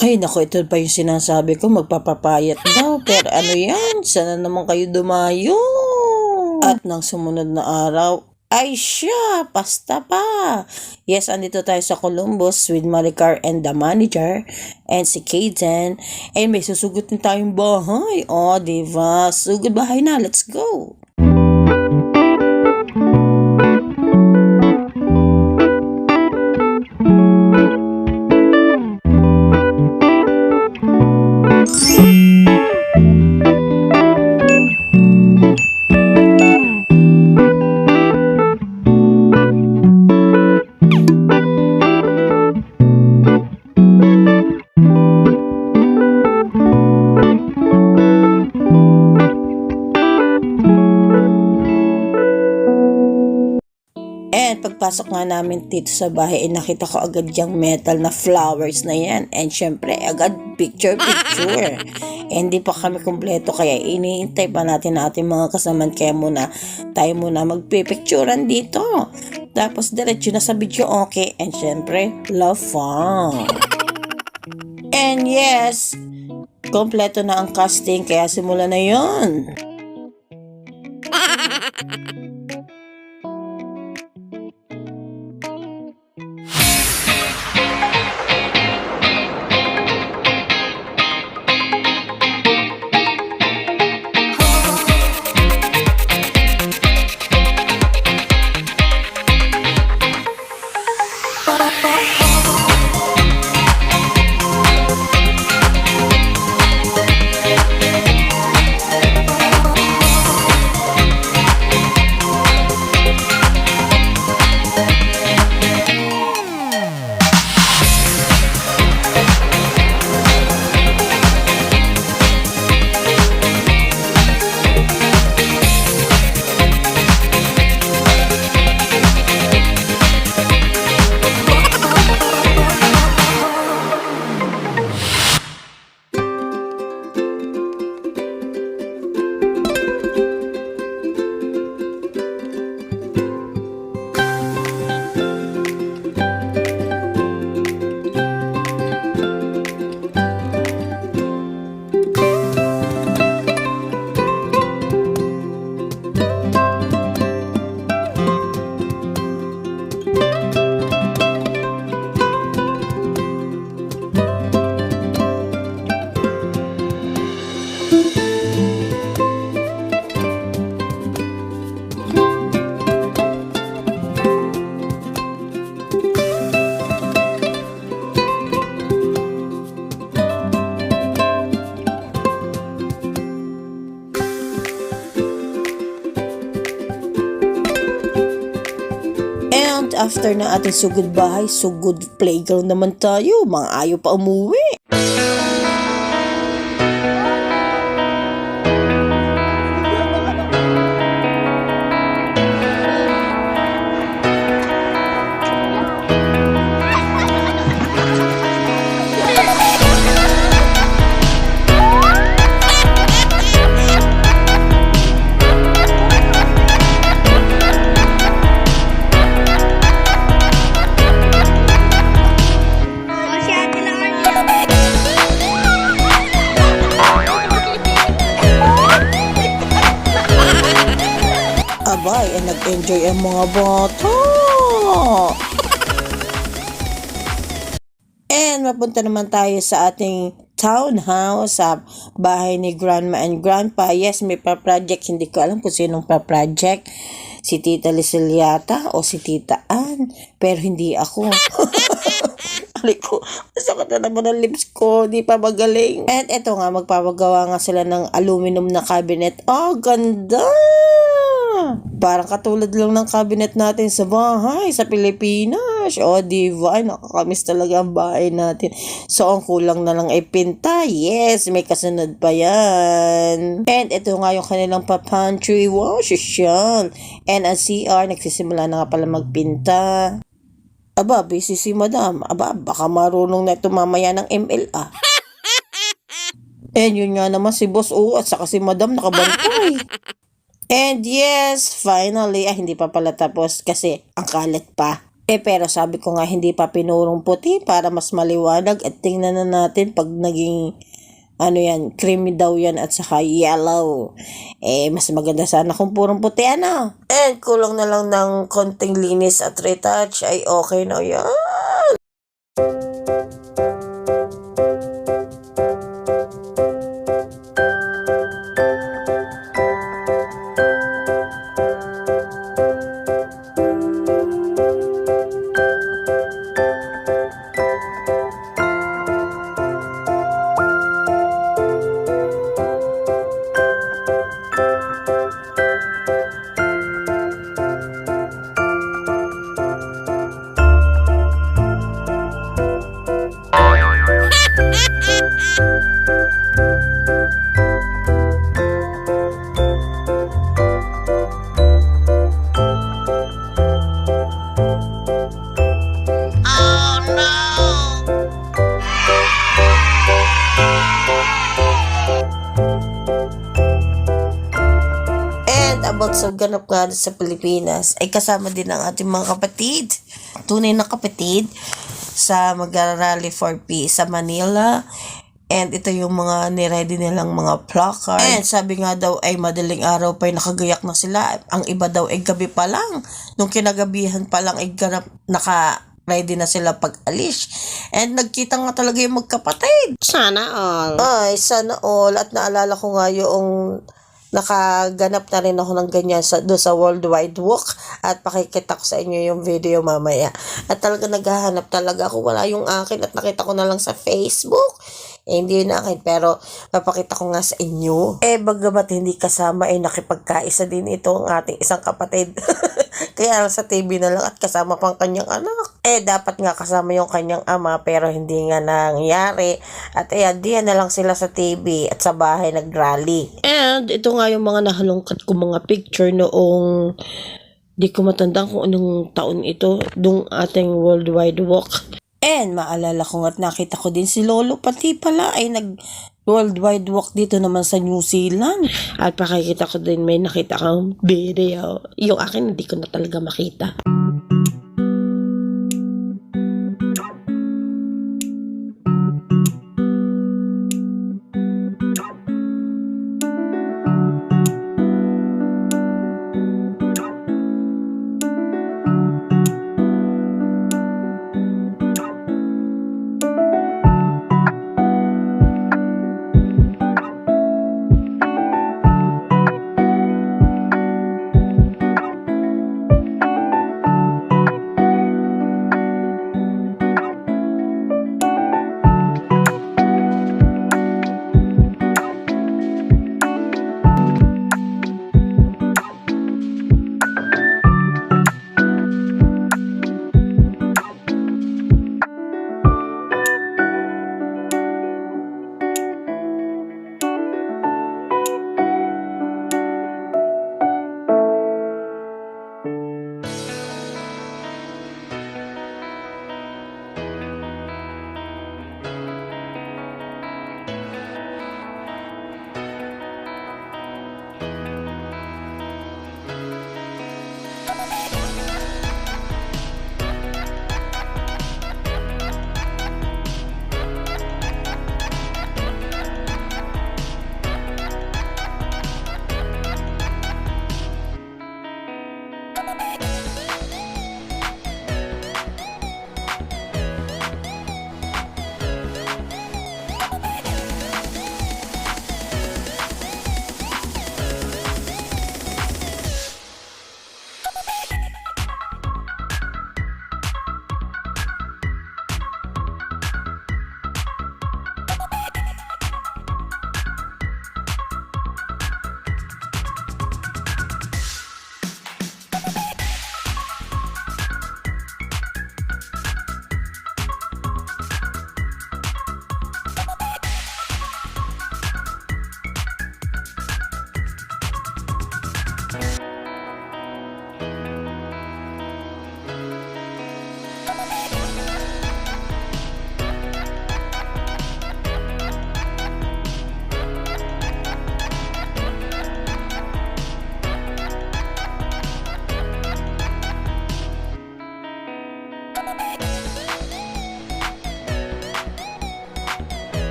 Ay, naku, ito pa yung sinasabi ko, magpapapayat daw. Pero ano yan? Sana naman kayo dumayo. At nang sumunod na araw, ay siya, pasta pa. Yes, andito tayo sa Columbus with Maricar and the manager and si Kaden. And may susugutin tayong bahay. O, oh, diba? Sugod bahay na. Let's go. Pagpasok nga namin dito sa bahay, eh, nakita ko agad yung metal na flowers na yan. And syempre, agad picture-picture. eh, hindi pa kami kumpleto, kaya iniintay pa natin natin mga kasaman. Kaya muna, tayo muna magpipicturean dito. Tapos, diretso na sa video okay. And syempre, love fun. And yes, kompleto na ang casting, kaya simula na yon. Bye. After na ating sugod bahay, sugod playground naman tayo. Mga ayaw pa umuwi. Abay, eh, nag-enjoy ang mga bata. And mapunta naman tayo sa ating townhouse sa bahay ni Grandma and Grandpa. Yes, may pa-project. Hindi ko alam kung sinong pa-project. Si Tita Lizel yata o si Tita Ann. Pero hindi ako. Alay ko, masakit na naman ang lips ko. Di pa magaling. And eto nga, magpapagawa nga sila ng aluminum na cabinet. Oh, ganda! Parang katulad lang ng cabinet natin sa bahay, sa Pilipinas. O, diva, ay, nakakamiss talaga ang bahay natin. So, ang kulang na lang ay pinta. Yes, may kasunod pa yan. And ito nga yung kanilang pa-pantry. Sosyal. And ang CR, nagsisimula na nga pala magpinta. Aba, busy si madam. Aba, baka marunong na ito mamaya ng MLA. And yun nga naman si Boss O at saka si Madam nakabantay. And yes, finally, ah, hindi pa pala tapos kasi ang kalat pa. Eh pero sabi ko nga hindi pa pinurong puti para mas maliwanag at tingnan na natin pag naging ano yan, creamy daw yan at saka yellow. Eh, mas maganda sana kung purong puti, ano? And kulang na lang ng konting linis at retouch ay okay na yan. About sa ganap nga sa Pilipinas, ay kasama din ang ating mga kapatid. Tunay na kapatid sa mag-rally for peace sa Manila. And ito yung mga niready nilang mga placard. And sabi nga daw ay madaling araw pa ay nakagayak na sila. Ang iba daw ay gabi pa lang. Nung kinagabihan pa lang ay ganap, naka ready na sila pag alis. And nagkita nga talaga yung magkapatid. Sana all. Ay, sana all. At naalala ko nga yung nakaganap na rin ako ng ganyan sa, do sa Worldwide Walk at pakikita ko sa inyo yung video mamaya. At talaga naghahanap talaga ako. Wala yung akin at nakita ko na lang sa Facebook. Eh, hindi yun akin pero papakita ko nga sa inyo. Eh, bagamat hindi kasama ay nakipagkaisa din ito ang ating isang kapatid. Kaya sa TV na lang at kasama pang kanyang anak. Eh, dapat nga kasama yung kanyang ama pero hindi nga nangyari. At ayan, diyan na lang sila sa TV at sa bahay nag-rally. And ito nga yung mga nahalungkat ko mga picture noong di ko matandaan kung anong taon ito, dung ating worldwide walk. And maalala ko nga't nakita ko din si Lolo, pati pala ay nag worldwide walk dito naman sa New Zealand. At pakikita ko din may nakita kang video. Yung akin hindi ko na talaga makita.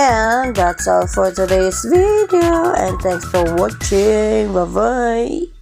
Lang. That's all for today's video. And thanks for watching. Bye-bye.